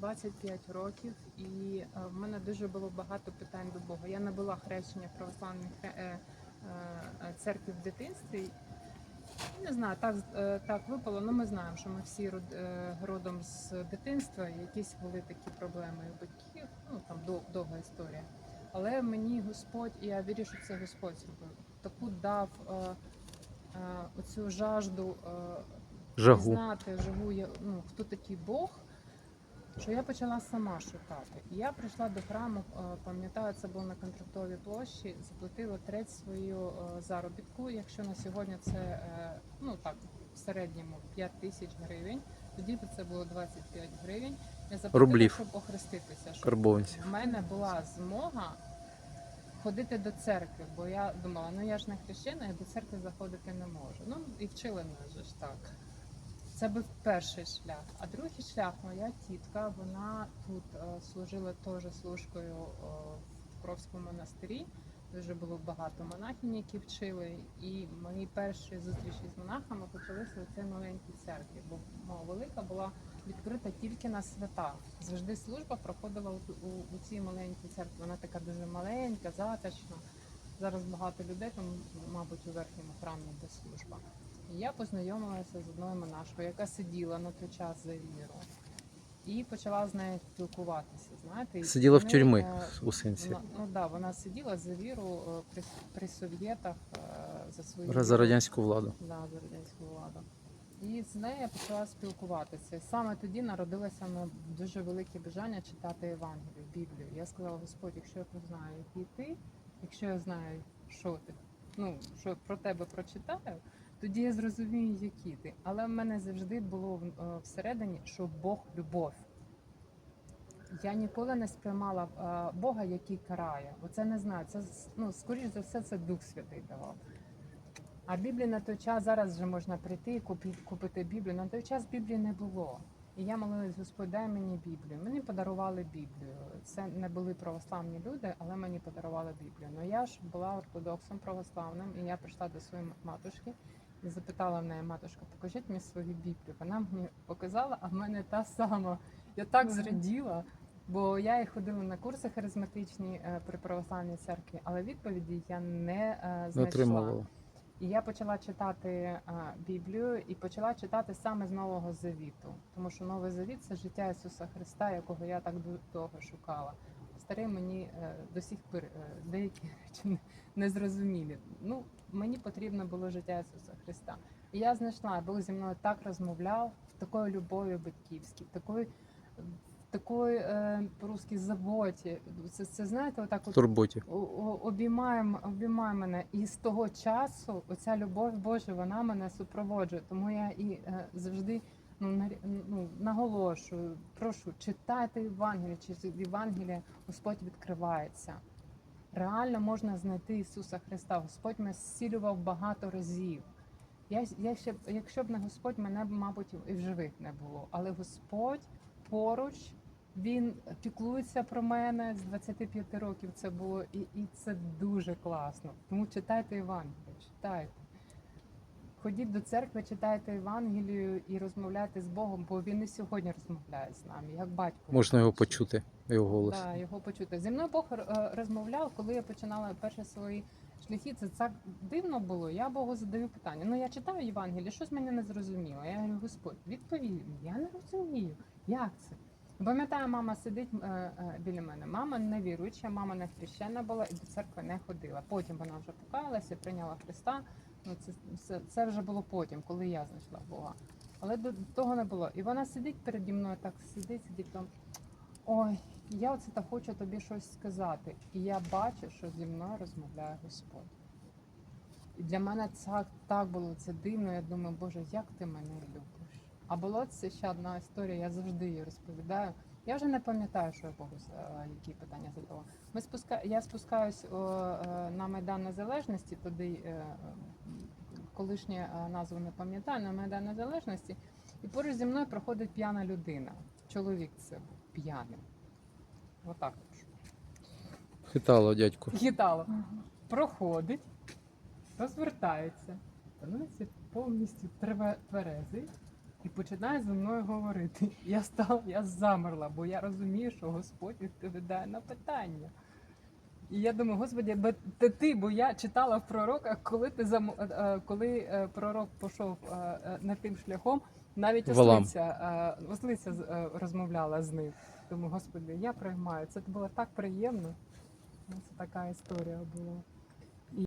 25 років, і е, в мене дуже було багато питань до Бога. Я не була хрещення хре- е, е, церкві в дитинстві. Не знаю, так, так випало. Ну ми знаємо, що ми всі род- родом з дитинства. Якісь були такі проблеми у батьків. Ну там довга історія. Але мені Господь, і я вірю, що це Господь зробив. Таку дав оцю жажду Жагу. знати живу я- ну, хто такий Бог, що я почала сама шукати. І я прийшла до храму, е, пам'ятаю, це було на контрактовій площі, заплатила треть свою е, заробітку. Якщо на сьогодні це е, ну так в середньому 5 тисяч гривень, тоді це було 25 гривень. Я заплатила, Рублів. щоб охреститися. Щоб Карбованці. в мене була змога ходити до церкви, бо я думала, ну я ж не хрещена, я до церкви заходити не можу. Ну і вчили нас же ж так. Це був перший шлях. А другий шлях, моя тітка, вона тут е, служила теж служкою е, в Покровському монастирі. Дуже було багато монахинь, які вчили. І мої перші зустрічі з монахами почалися у цій маленькій церкві, бо велика була відкрита тільки на свята. Завжди служба проходила у, у, у цій маленькій церкві. Вона така дуже маленька, затишна. Зараз багато людей, там, мабуть, у верхньому храмі де служба. І я познайомилася з одною монашкою, яка сиділа на той час за віру. І почала з нею спілкуватися. Знаєте, Сиділа в вони, тюрмі е, у сенсі. ну да, вона сиділа за віру е, при, при совєтах е, за свою За радянську владу. Да, за радянську владу. І з нею я почала спілкуватися. Саме тоді народилося мене дуже велике бажання читати Євангелію, Біблію. Я сказала, Господь, якщо я знаю, який ти, якщо я знаю, що ти, ну що про тебе прочитаю, тоді я зрозумію, які ти. Але в мене завжди було е, всередині, що Бог любов. Я ніколи не сприймала е, Бога, який карає. Оце не знаю. Це ну, скоріш за все, це Дух Святий давав. А Біблії на той час зараз вже можна прийти і купити, Біблію. На той час Біблії не було. І я молилась, Господь, дай мені Біблію. Мені подарували Біблію. Це не були православні люди, але мені подарували Біблію. Ну я ж була ортодоксом православним, і я прийшла до своєї матушки і запитала в неї, матушка, покажіть мені свою Біблію. Вона мені показала, а в мене та сама. Я так зраділа. Бо я і ходила на курси харизматичні е, при православній церкві, але відповіді я е, Не знайшла. І я почала читати Біблію і почала читати саме з Нового Завіту, тому що Новий Завіт це життя Ісуса Христа, якого я так довго шукала. Старий мені е, до сих пір е, деякі речі не- зрозумілі. Ну, мені потрібно було життя Ісуса Христа. І я знайшла, Бог зі мною так розмовляв, в такої любові батьківській, в такої, е, по-русски заботі. Це, це знаєте, отак от Турботі. обіймає, обіймає мене. І з того часу оця любов Божа, вона мене супроводжує. Тому я і е, завжди ну, нарі- ну, наголошую, прошу, читайте Євангеліє, через Євангеліє Господь відкривається. Реально можна знайти Ісуса Христа. Господь мене зцілював багато разів. Я, я ще, якщо б не Господь, мене б, мабуть, і в живих не було. Але Господь поруч, він піклується про мене з 25 років. Це було і, і це дуже класно. Тому читайте Євангелію, читайте. Ходіть до церкви, читайте Євангелію і розмовляйте з Богом, бо він і сьогодні розмовляє з нами, як батько. Можна його почути, його голос. Да, його почути. Зі мною Бог е, розмовляв, коли я починала перші свої шляхи. Це так дивно було. Я Богу задаю питання. Ну я читаю Євангеліє, щось мені не зрозуміло. Я говорю, Господь, відповів я не розумію. Як це? Пам'ятаю, мама сидить е, е, біля мене. Мама не віруюча, мама не хрещена була і до церкви не ходила. Потім вона вже покаялася, прийняла Христа. Ну це, це, це вже було потім, коли я знайшла Бога. Але до того не було. І вона сидить переді мною, так сидить, сидить там. Ой, я оце так хочу тобі щось сказати. І я бачу, що зі мною розмовляє Господь. І для мене це так було це дивно. Я думаю, Боже, як ти мене любиш? А було це ще одна історія, я завжди її розповідаю. Я вже не пам'ятаю, що я Богу які питання задала. Ми спуска... Я спускаюсь е, на Майдан Незалежності, туди е, колишнє е, назву не пам'ятаю, на Майдан Незалежності. І поруч зі мною проходить п'яна людина. Чоловік це був п'яним. Отак. от. Хитало дядьку. Гітало. Проходить, розвертається, становиться повністю тверезий і починає зі мною говорити. Я стала, я замерла, бо я розумію, що Господь відповідає на питання. І я думаю, Господи, бо ти, ти, бо я читала в пророках, коли ти зам... е, е, коли е, пророк пішов над тим шляхом, навіть ослиця, ослиця розмовляла з ним. Тому, Господи, я приймаю. Це було так приємно. Це така історія була.